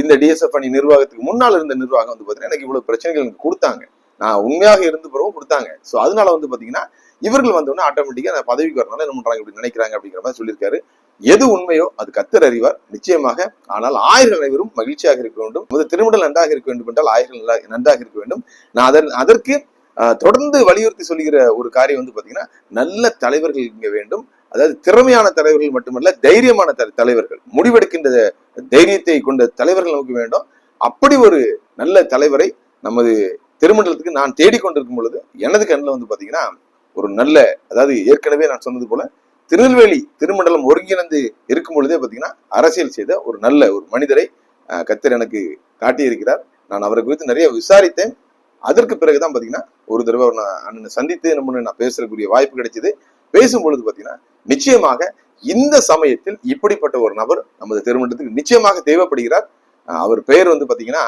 இந்த டிஎஸ்எஃப் அணி நிர்வாகத்துக்கு முன்னால் இருந்த நிர்வாகம் வந்து பார்த்தீங்கன்னா எனக்கு இவ்வளவு பிரச்சனைகள் எனக்கு கொடுத்தாங்க. நான் உண்மையாக இருந்து பிறகு கொடுத்தாங்க. ஸோ அதனால வந்து பார்த்தீங்கன்னா இவர்கள் வந்தோடனே ஆட்டோமேட்டிக்காக அந்த பதவிக்கு வரனால என்ன பண்ணுறாங்க இப்படி நினைக்கிறாங்க அப்படிங்கிற மாதிரி சொல்லியிருக்காரு. எது உண்மையோ அது கத்தர் அறிவார். நிச்சயமாக ஆனால் ஆயிரம் அனைவரும் மகிழ்ச்சியாக இருக்க வேண்டும். முதல் திருமணம் நன்றாக இருக்க வேண்டும் என்றால் ஆயிரம் நன்றாக இருக்க வேண்டும். நான் அதன் அதற்கு தொடர்ந்து வலியுறுத்தி சொல்லுகிற ஒரு காரியம் வந்து பாத்தீங்கன்னா நல்ல தலைவர்கள் இங்க வேண்டும். அதாவது திறமையான தலைவர்கள் மட்டுமல்ல தைரியமான த- தலைவர்கள். முடிவெடுக்கின்ற தைரியத்தை கொண்ட தலைவர்கள் நமக்கு வேண்டும். அப்படி ஒரு நல்ல தலைவரை நமது திருமண்டலத்துக்கு நான் தேடிக்கொண்டிருக்கும் பொழுது எனது கண்ணில் வந்து பாத்தீங்கன்னா ஒரு நல்ல அதாவது ஏற்கனவே நான் சொன்னது போல திருநெல்வேலி திருமண்டலம் ஒருங்கிணைந்து இருக்கும் பொழுதே பாத்தீங்கன்னா அரசியல் செய்த ஒரு நல்ல ஒரு மனிதரை கத்தர் எனக்கு காட்டியிருக்கிறார். நான் அவரை குறித்து நிறைய விசாரித்தேன். அதற்கு பிறகுதான் பாத்தீங்கன்னா ஒரு தடவை நான் அண்ணனை சந்தித்து நம்ம நான் பேசுறக்கூடிய வாய்ப்பு கிடைச்சது. பேசும் பொழுது பாத்தீங்கன்னா நிச்சயமாக இந்த சமயத்தில் இப்படிப்பட்ட ஒரு நபர் நமது திருமணத்துக்கு நிச்சயமாக தேவைப்படுகிறார். அவர் பெயர் வந்து பாத்தீங்கன்னா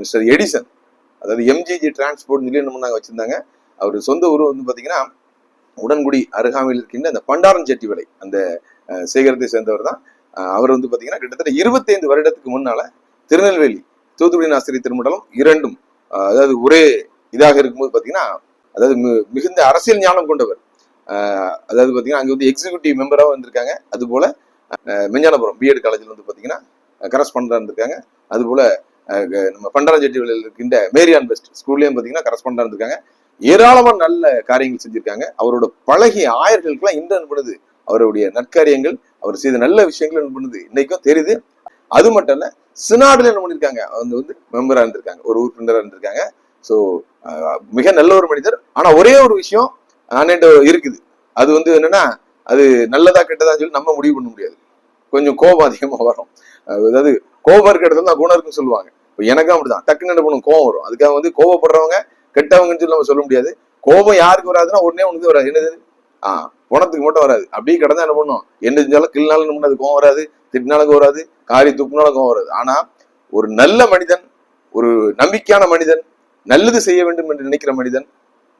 மிஸ்டர் எடிசன். அதாவது எம்ஜிஜி டிரான்ஸ்போர்ட் நிலையம் நாங்க வச்சிருந்தாங்க. அவர் சொந்த ஊர் வந்து பாத்தீங்கன்னா உடன்குடி அருகாமையில் இருக்கின்ற அந்த பண்டாரன் செட்டிவளை அந்த சேகரத்தை சேர்ந்தவர் தான். அவர் வந்து பாத்தீங்கன்னா கிட்டத்தட்ட 25 வருடத்துக்கு முன்னால திருநெல்வேலி தூத்துக்குடி ஆசிரியர் திருமண்டலம் இரண்டும் அதாவது ஒரே இதாக இருக்கும்போது பாத்தீங்கன்னா அதாவது மிகுந்த அரசியல் ஞானம் கொண்டவர். அதாவது பார்த்தீங்கன்னா அங்க வந்து எக்ஸிகியூட்டிவ் மெம்பராக வந்திருக்காங்க அது போல பிஎட் காலேஜில் வந்து பாத்தீங்கன்னா கரஸ்பாண்டாக இருந்திருக்காங்க. அது போல அஹ், க- நம்ம பண்டாரஞ்செட்டிவளையில் இருக்கின்ற மேரியான் பெஸ்ட் ஸ்கூல்லையும் பாத்தீங்கன்னா கரஸ்பாண்டாக இருந்திருக்காங்க. ஏராளமான நல்ல காரியங்கள் செஞ்சுருக்காங்க. அவரோட பழகிய ஆயர்களுக்கெல்லாம் இன்று அனுப்புனது அவருடைய நற்காரியங்கள் அவர் செய்த நல்ல விஷயங்கள் என்ன பண்ணுது இன்னைக்கும் தெரியுது. அது மட்டும் இல்ல சினாடுல என்ன பண்ணிருக்காங்க? அவங்க வந்து மெம்பரா இருந்திருக்காங்க ஒரு உறுப்பினராக இருந்திருக்காங்க. ஸோ மிக நல்ல ஒரு மனிதர். ஆனா ஒரே ஒரு விஷயம் அண்ணன்ட்ட இருக்குது. அது வந்து என்னன்னா அது நல்லதா கெட்டதான்னு சொல்லி நம்ம முடிவு பண்ண முடியாது. கொஞ்சம் கோபம் அதிகமா வரும். அதாவது கோபம் இருக்கிற இடத்துல தான் குணம் இருக்குன்னு சொல்லுவாங்க. இப்போ எனக்கும் அப்படிதான். டக்குன்னு என்ன பண்ணும்? கோபம் வரும். அதுக்காக வந்து கோபப்படுறவங்க கெட்டவங்கன்னு சொல்லி நம்ம சொல்ல முடியாது. கோபம் யாருக்கு வராதுன்னா உடனே உனக்கு வராது. என்னது ஆ போனத்துக்கு மட்டும் வராது. அப்படியே கிடந்தா என்ன பண்ணும்? என்ன செஞ்சாலும் கிள்னாலும் என்ன அது கோவம் வராது. திட்டினாலும் கோவம் வராது. காரி துப்புனாலும் கோவம் வராது. ஆனா ஒரு நல்ல மனிதன் ஒரு நம்பிக்கையான மனிதன் நல்லது செய்ய வேண்டும் என்று நினைக்கிற மனிதன்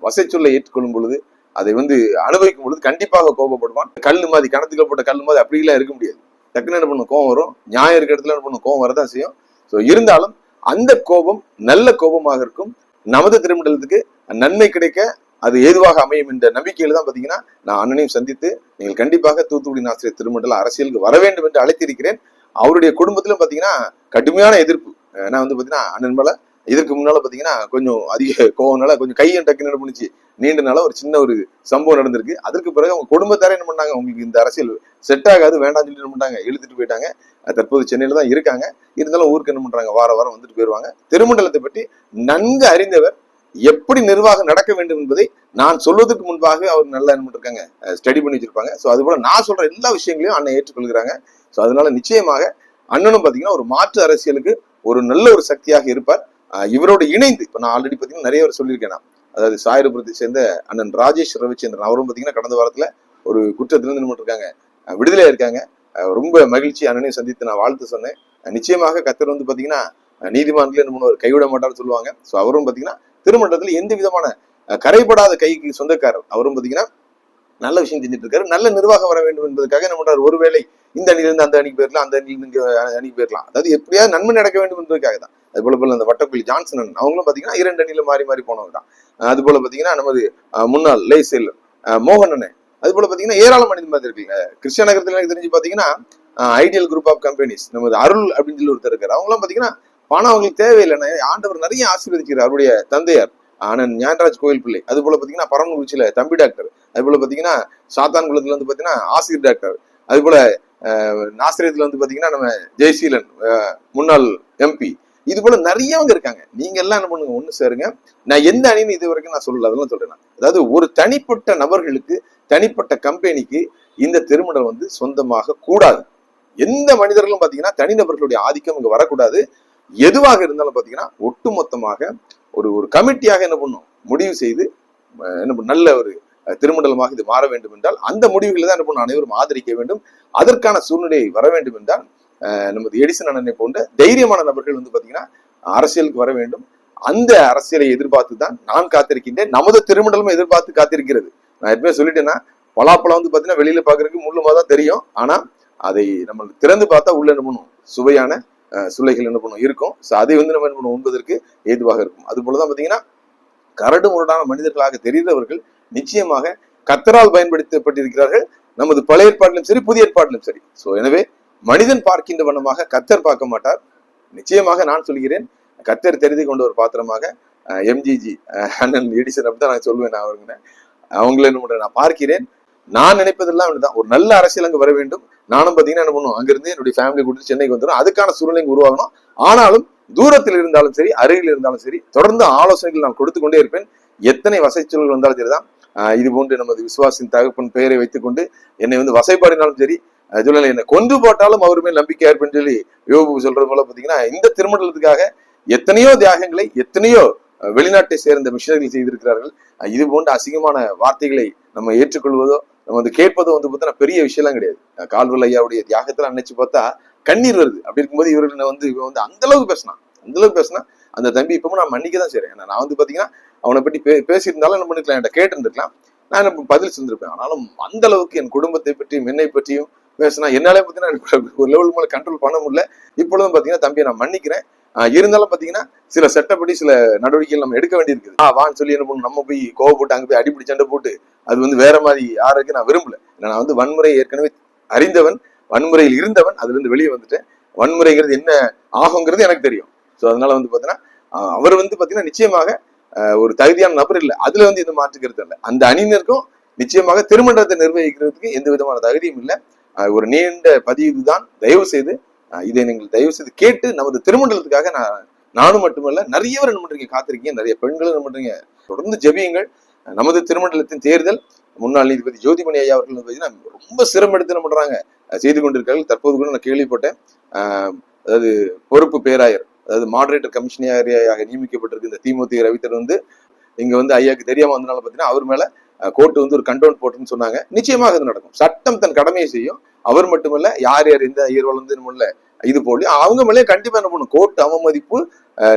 வசை ஏற்றுக்கொள்ளும் பொழுது அதை வந்து அனுபவிக்கும் பொழுது கண்டிப்பாக கோபப்படுவான். கல் மாதிரி கணத்துக்கள் போட்ட கல் மாதிரி அப்படிலாம் இருக்க முடியாது. டக்குன்னு என்ன பண்ணும்? கோவம் வரும். நியாயம் இருக்க இடத்துல என்ன பண்ணும்? கோவம் வரதான் செய்யும். ஸோ இருந்தாலும் அந்த கோபம் நல்ல கோபமாக இருக்கும். நமது திருமண்டலத்துக்கு நன்மை கிடைக்க அது ஏதுவாக அமையும் என்ற நம்பிக்கையில தான் பாத்தீங்கன்னா நான் அண்ணனையும் சந்தித்து நீங்கள் கண்டிப்பாக தூத்துக்குடி ஆசிரியர் திருமண்டல அரசியலுக்கு வர வேண்டும் என்று அழைத்திருக்கிறேன். அவருடைய குடும்பத்திலும் பாத்தீங்கன்னா கடுமையான எதிர்ப்பு. ஏன்னா வந்து பாத்தீங்கன்னா அண்ணன் மேல இதற்கு முன்னால பாத்தீங்கன்னா கொஞ்சம் அதிக கோவம்னால கொஞ்சம் கையும் டக்குன்னு என்ன பண்ணுச்சு நீண்டனால ஒரு சின்ன ஒரு சம்பவம் நடந்திருக்கு. அதற்கு பிறகு அவங்க குடும்பத்தாரே என்ன பண்ணாங்க உங்களுக்கு இந்த அரசியல் செட் ஆகாது வேண்டாம் சொல்லி என்ன பண்ணாங்க இழுத்துட்டு போயிட்டாங்க. தற்போது சென்னையில தான் இருக்காங்க. இருந்தாலும் ஊருக்கு என்ன பண்றாங்க வார வாரம் வந்துட்டு போயிருவாங்க. திருமண்டலத்தை பற்றி நன்கு அறிந்தவர் எப்படி நிர்வாகம் நடக்க வேண்டும் என்பதை நான் சொல்வதற்கு முன்பாக அவர் நல்லா என்ன பண்ணிருக்காங்க ஸ்டடி பண்ணி வச்சிருப்பாங்க. ஸோ அது போல நான் சொல்ற எல்லா விஷயங்களையும் அண்ணன் ஏற்றுக்கொள்கிறாங்க. ஸோ அதனால நிச்சயமாக அண்ணனும் பாத்தீங்கன்னா ஒரு மாற்று அரசியலுக்கு ஒரு நல்ல ஒரு சக்தியாக இருப்பார். இவரோடு இணைந்து இப்போ நான் ஆல்ரெடி பாத்தீங்கன்னா நிறைய பேர் சொல்லியிருக்கேன் நான். அதாவது சாயரபுரத்தை சேர்ந்த அண்ணன் ராஜேஷ் ரவிச்சந்திரன் அவரும் பாத்தீங்கன்னா கடந்த வாரத்துல ஒரு குற்றத்திலிருந்து என்ன இருக்காங்க விடுதலையாக இருக்காங்க ரொம்ப மகிழ்ச்சி அண்ணனையும் சந்தித்து நான் வாழ்த்து சொன்னேன். நிச்சயமாக கத்தர் வந்து பாத்தீங்கன்னா நீதிமன்றத்தில் என்ன பண்ணுவார் கைவிட மாட்டார்னு சொல்லுவாங்க. ஸோ அவரும் பாத்தீங்கன்னா திருமண்டலத்தில் எந்த விதமான கரைபடாத கைக்கு சொந்தக்காரர். அவரும் பாத்தீங்கன்னா நல்ல விஷயம் செஞ்சுட்டு இருக்காரு. நல்ல நிர்வாகம் வர வேண்டும் என்பதற்காக என்ன பண்றாரு? ஒருவேளை இந்த அணியிலிருந்து அந்த அணிக்கு போயிடலாம் அந்த அணியிலிருந்து இங்கே அணிக்கு போயிடலாம் அதாவது எப்படியாவது நன்மை நடக்க வேண்டும் என்பதற்காக தான். அது போல போல அந்த வட்டக்குழி ஜான்சன் அவங்களும் பாத்தீங்கன்னா இரண்டு அணியில மாறி மாறி போனவங்க தான். அது போல பாத்தீங்கன்னா நமது முன்னாள் லே செல் மோகன் அது போல பாத்தீங்கன்னா ஏராளம் மனிதன் பார்த்துருக்கீங்க கிருஷ்ண நகரத்துல எனக்கு தெரிஞ்சு பாத்தீங்கன்னா ஐடியல் குரூப் ஆஃப் கம்பெனிஸ் நமது அருள் அப்படின்னு சொல்லி ஒருத்தர் இருக்காரு. அவங்களாம் பாத்தீங்கன்னா பணம் அவங்களுக்கு தேவையில்லை ஆண்டவர் நிறைய ஆசீர்வதிக்கிறார் அவருடைய தந்தையார் ஆனந்த் ஞானராஜ் கோயில் பிள்ளை. அது போல பாத்தீங்கன்னா பரமக்குறிச்சியில தம்பி டாக்டர். அது போல பாத்தீங்கன்னா சாத்தான் குளத்துல வந்து பாத்தீங்கன்னா ஆசிரியர் டாக்டர். அது போல நாசிரியத்துல வந்து பாத்தீங்கன்னா நம்ம ஜெய்சீலன் முன்னாள் எம்பி இது போல நிறையவங்க இருக்காங்க. நீங்க எல்லாம் என்ன பண்ணுங்க? ஒண்ணு சேருங்க. நான் எந்த அணின்னு இது வரைக்கும் நான் சொல்லல. அதெல்லாம் சொல்றேன் அதாவது ஒரு தனிப்பட்ட நபர்களுக்கு தனிப்பட்ட கம்பெனிக்கு இந்த திருமணம் வந்து சொந்தமாக கூடாது. எந்த மனிதர்களும் பாத்தீங்கன்னா தனிநபர்களுடைய ஆதிக்கம் இங்க வரக்கூடாது. எதுவாக இருந்தாலும் பாத்தீங்கன்னா ஒட்டுமொத்தமாக ஒரு ஒரு கமிட்டியாக என்ன பண்ணும்? முடிவு செய்து என்ன நல்ல ஒரு திருமண்டலமாக இது மாற வேண்டும் என்றால் அந்த முடிவுகளை தான் என்ன பண்ணும்? அனைவரும் ஆதரிக்க வேண்டும். அதற்கான சூழ்நிலை வர வேண்டும் என்றால் நமது எடிசன் அண்ணனை போன்ற தைரியமான நபர்கள் வந்து பாத்தீங்கன்னா அரசியலுக்கு வர வேண்டும். அந்த அரசியலை எதிர்பார்த்து தான் நான் காத்திருக்கின்றேன். நமது திருமண்டலமும் எதிர்பார்த்து காத்திருக்கிறது. நான் எப்பவுமே சொல்லிட்டேன்னா பலாப்பழம் வந்து பாத்தீங்கன்னா வெளியில பாக்குறதுக்கு முள்ளுமா தான் தெரியும். ஆனா அதை நம்ம திறந்து பார்த்தா உள்ள என்ன பண்ணும்? சுவையான சுளைகள் என்ன பண்ணும்? இருக்கும். ஸோ அதை வந்து நம்ம என்ன பண்ணுவோம் உண்பதற்கு ஏதுவாக இருக்கும். அது போலதான் பாத்தீங்கன்னா கரடு முரடான மனிதர்களாக தெரிந்தவர்கள் நிச்சயமாக கத்தரால் பயன்படுத்தப்பட்டிருக்கிறார்கள். நமது பழைய ஏற்பாட்டிலும் சரி புதிய ஏற்பாட்டிலும் சரி. ஸோ எனவே மனிதன் பார்க்கின்ற வண்ணமாக கத்தர் பார்க்க மாட்டார். நிச்சயமாக நான் சொல்கிறேன் கத்தர் தெரிந்து கொண்ட ஒரு பாத்திரமாக எம்ஜிஜி அண்ணன் எடிசன் அப்படி தான் நான் சொல்லுவேன் நான் அவருங்க அவங்கள என்ன நான் பார்க்கிறேன். நான் நினைப்பதெல்லாம் இதுதான் ஒரு நல்ல அரசியல் அங்கு வர வேண்டும். நானும் பாத்தீங்கன்னா என்ன பண்ணுவோம்? அங்கிருந்து என்னுடைய ஃபேமிலி கூட்டிட்டு சென்னைக்கு வந்துடும் அதுக்கான சூழ்நிலை உருவாகணும். ஆனாலும் தூரத்தில் இருந்தாலும் சரி அருகில் இருந்தாலும் சரி தொடர்ந்து ஆலோசனைகள் நான் கொடுத்து கொண்டே இருப்பேன். எத்தனை வசைச்சொல்கள் வந்தாலும் சரிதான். இது போன்று நமது விசுவாசின் தகப்பன் பெயரை வைத்துக்கொண்டு என்னை வந்து வசைப்பாடினாலும் சரி அஹ் என்னை கொண்டு போட்டாலும் அவர் மேல் நம்பிக்கையா இருப்பேன்னு சொல்லி யோபு சொல்றது போல பாத்தீங்கன்னா இந்த திருமண்டலத்துக்காக எத்தனையோ தியாகங்களை எத்தனையோ வெளிநாட்டை சேர்ந்த மிஷினர்கள் செய்திருக்கிறார்கள். இது போன்ற அசிங்கமான வார்த்தைகளை நம்ம ஏற்றுக்கொள்வதோ நம்ம வந்து கேட்பது வந்து பார்த்தா பெரிய விஷயம்லாம் கிடையாது. கால்வல் ஐயாவுடைய தியாகத்தில் நினைச்சு பார்த்தா கண்ணீர் வருது. அப்படி இருக்கும்போது இவர்கள் வந்து இவன் வந்து அந்த அளவுக்கு பேசினான். அந்த அளவுக்கு பேசினா அந்த தம்பி இப்பவும் நான் மன்னிக்க தான் செய்றேன். ஏன்னா நான் வந்து பாத்தீங்கன்னா அவனை பற்றி பே பேசியிருந்தாலும் என்ன பண்ணிருக்கலாம் என்கிட்ட கேட்டிருந்திருக்கலாம். நான் என்ன பதில் செஞ்சிருப்பேன் ஆனாலும் அந்த அளவுக்கு என் குடும்பத்தை பற்றியும் என்னை பற்றியும் பேசினா என்னாலே பார்த்தீங்கன்னா ஒரு லெவல் மேலே கண்ட்ரோல் பண்ண முடியல. இப்பொழுதும் பார்த்தீங்கன்னா தம்பியை நான் மன்னிக்கிறேன். இருந்தாலும் பாத்தீங்கன்னா சில சட்டப்படி சில நடவடிக்கைகள் நம்ம எடுக்க வேண்டியிருக்குது. ஆ வான்னு சொல்லி என்ன பண்ணணும்? நம்ம போய் கோவப்பட்டு அங்க போய் அடிப்படி சண்டை போட்டு அது வந்து வேற மாதிரி யாருக்கு நான் விரும்பல. நான் வந்து வன்முறை ஏற்கனவே அறிந்தவன் வன்முறையில் இருந்தவன் அதுல இருந்து வெளியே வந்துட்டேன். வன்முறைங்கிறது என்ன ஆகுங்கிறது எனக்கு தெரியும். ஸோ அதனால வந்து பாத்தீங்கன்னா அவர் வந்து பாத்தீங்கன்னா நிச்சயமாக ஒரு தகுதியான நபர் இல்லை. அதுல வந்து இந்த மாற்றுக்கிறது இல்லை. அந்த அணியினருக்கும் நிச்சயமாக திருமணத்தை நிர்வகிக்கிறதுக்கு எந்த விதமான தகுதியும் இல்லை. ஒரு நீண்ட பதிவு தான் தயவு செய்து இதை நீங்கள் தயவு செய்து கேட்டு நமது திருமண்டலத்துக்காக நான் நானும் மட்டுமல்ல நிறைய பேர் என்ன பண்றீங்க? காத்திருக்கீங்க. நிறைய பெண்களும் என்ன பண்றீங்க? தொடர்ந்து ஜெபியுங்கள். நமது திருமண்டலத்தின் தேர்தல் முன்னாள் நீதிபதி ஜோதிமணி ஐயா அவர்கள் பார்த்தீங்கன்னா ரொம்ப சிரமம் எடுத்து என்ன பண்றாங்க? செய்து கொண்டிருக்கார்கள் தற்போது கூட நான் கேள்விப்பட்டேன். ஆஹ் அதாவது பொறுப்பு பேராயர் அதாவது மாடரேட்டர் கமிஷனரியாக நியமிக்கப்பட்டிருக்கு இந்த திமுக ரவித்தர் வந்து இங்க வந்து ஐயாக்கு தெரியாம வந்தனால பாத்தீங்கன்னா அவர் மேல கோர்ட்டு வந்து ஒரு கண்டோன் போட்டுன்னு சொன்னாங்க. நிச்சயமாக அது நடக்கும். சட்டம் தன் கடமையை செய்யும். அவர் மட்டுமல்ல யார் யார் எந்த ஐயர் வளர்ந்து இது போல அவங்க மேலே கண்டிப்பா என்ன பண்ணும் கோர்ட் அவமதிப்பு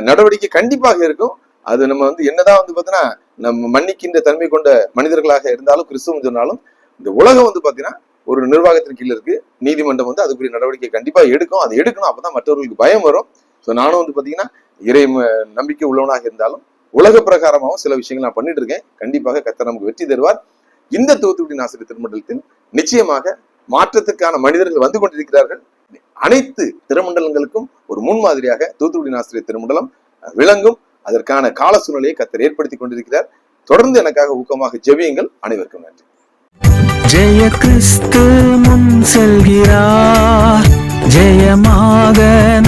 நடவடிக்கை கண்டிப்பாக இருக்கும். அது நம்ம வந்து என்னதான் வந்து பார்த்தீங்கன்னா நம்ம மன்னிக்கின்ற தன்மை கொண்ட மனிதர்களாக இருந்தாலும் கிறிஸ்துவம் சொன்னாலும் இந்த உலகம் வந்து பாத்தீங்கன்னா ஒரு நிர்வாகத்தின் கீழ இருக்கு. நீதிமன்றம் வந்து அதுக்குரிய நடவடிக்கை கண்டிப்பா எடுக்கும். அது எடுக்கணும். அப்பதான் மற்றவர்களுக்கு பயம் வரும். ஸோ நானும் வந்து பாத்தீங்கன்னா இறை நம்பிக்கை உள்ளவனாக இருந்தாலும் உலக பிரகாரமாகவும் சில விஷயங்கள் நான் பண்ணிட்டு இருக்கேன் கண்டிப்பாக கத்தர் நமக்கு வெற்றி தருவார். இந்த தூத்துக்குடி நாசிரியர் திருமண்டலத்தில் நிச்சயமாக மாற்றத்துக்கான மனிதர்கள் வந்து கொண்டிருக்கிறார்கள். அனைத்து திருமண்டலங்களுக்கும் ஒரு முன்மாதிரியாக தூத்துக்குடி நாசிரியர் திருமண்டலம் விளங்கும். அதற்கான கால சூழ்நிலையை கத்தர் ஏற்படுத்தி கொண்டிருக்கிறார். தொடர்ந்து எனக்காக ஊக்கமாக ஜெபியுங்கள். அனைவருக்கும் நன்றி. ஜெய கிறிஸ்து முன் செல்கிறார். ஜெயமாக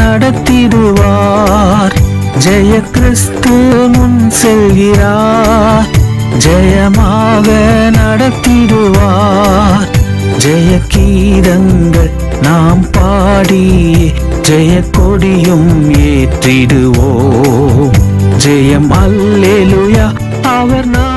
நடத்திடுவார். ஜெய கிறிஸ்து முன் செல்கிறார். ஜெயமாக நடத்திடுவார். ஜெய கீதங்கள் நாம் பாடி ஜெய கொடியும் ஏற்றிடுவோம். ஜெயம் அல்லேலுயா அவர் நான்